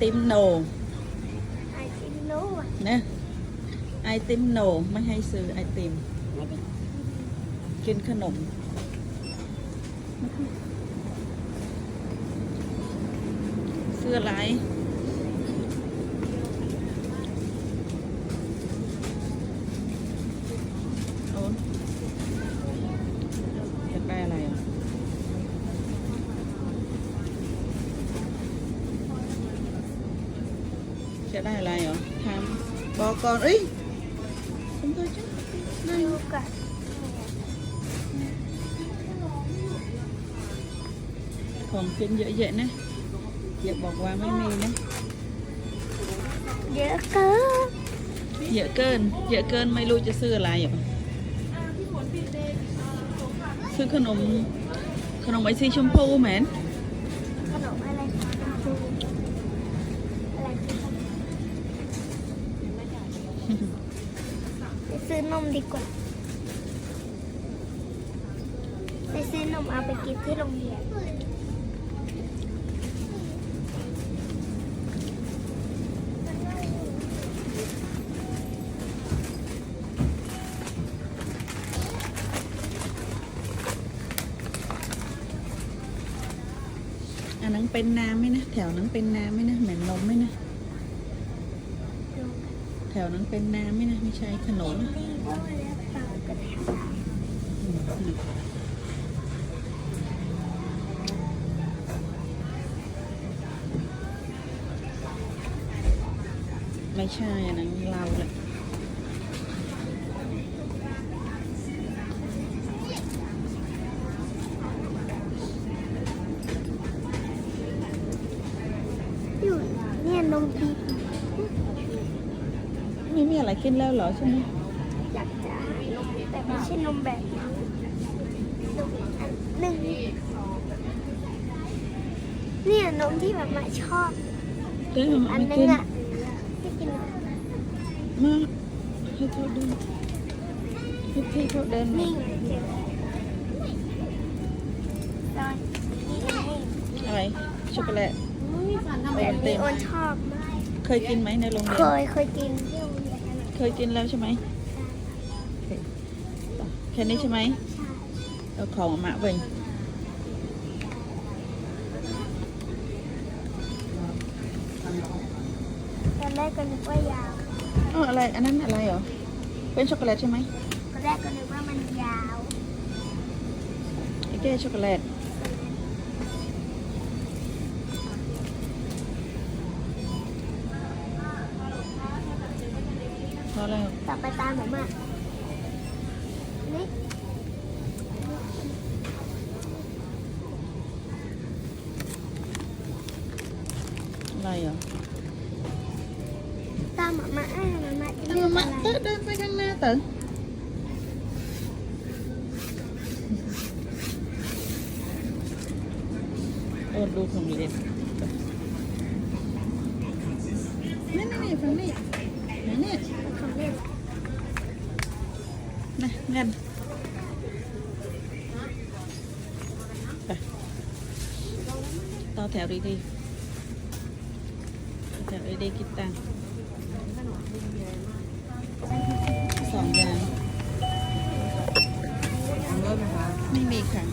ติมโน ไอติมโน่อะนะไอติมโนไม่ให้ซื้อไอติม ไม่ได้กินขนม เสื้อลายโอ้จะได้อะไรอะ จะได้อะไรเหรอทำบอกก่อนเอ้ยคุณตัวจ้านั่นดูกับของกินเยอะแยะนะอย่าบอกว่าไม่มีนะ เยอะเกิน เยอะเกิน เยอะเกินไม่รู้จะซื้ออะไรอะซื้อขนมขนมไอซีชมพูแหมน ขนมอะไรคะดูอะไรคะไป ซื้อนมดีกว่า ไปซื้อนมเอาไปกินที่โรงเรียนอันนั้นเป็นน้ำไหมนะ แถวนั้นเป็นน้ำไหมนะ เหมือนนมไหมนะ ถวนั้นเป็นน้ำไหมนะไม่ใช่ขนมนไม่ใช่อันนั้นเราแหละอยู่เนี่ยนมพีช ไม่มีอะไรกินแล้วเหรอใช่ไหมอยากจะหานมแต่ไม่ใช่นมแบบนี้นมอันหนึ่งเนี่ยนมที่แบบมาชอบเต้มาอันไม่นึกิงนอะที่กินนมมาให้เขาเดินให้พี่เขาเดินมานี่ไงเจอตอนนี้ไงอะไรช็อกโกแลต แบบนี้โอนชอบมากเคยกินไหมในโรงเรีเคยนยเคยกินที่โรง เรียนนั่นแหละเคยกินแล้วใช่ไหมโอเคแค่นี้ใช่ไหมใช่เอาของมาเบิ่งตอนแรกก็นึกว่ายาวเอออะไร อันนั้นอะไรเหรอ เป็นช็อกโกแลตใช่ไหมตอนแรกก็นึกว่ามันยาวไอ้แก้ช็อกโกแลต พอแล้วต่อไปตามหนูมานี่อะไรเหรอตามหมามาอ่าหมามาจะเอาเลือกมาอะไรเตอะเดินไปข้างหน้าเต๋อเออดูของเล่นนี่ เงินต่อแถวดีๆต่แถวดีๆคิดตังสองอย่างไม่มีค่ะ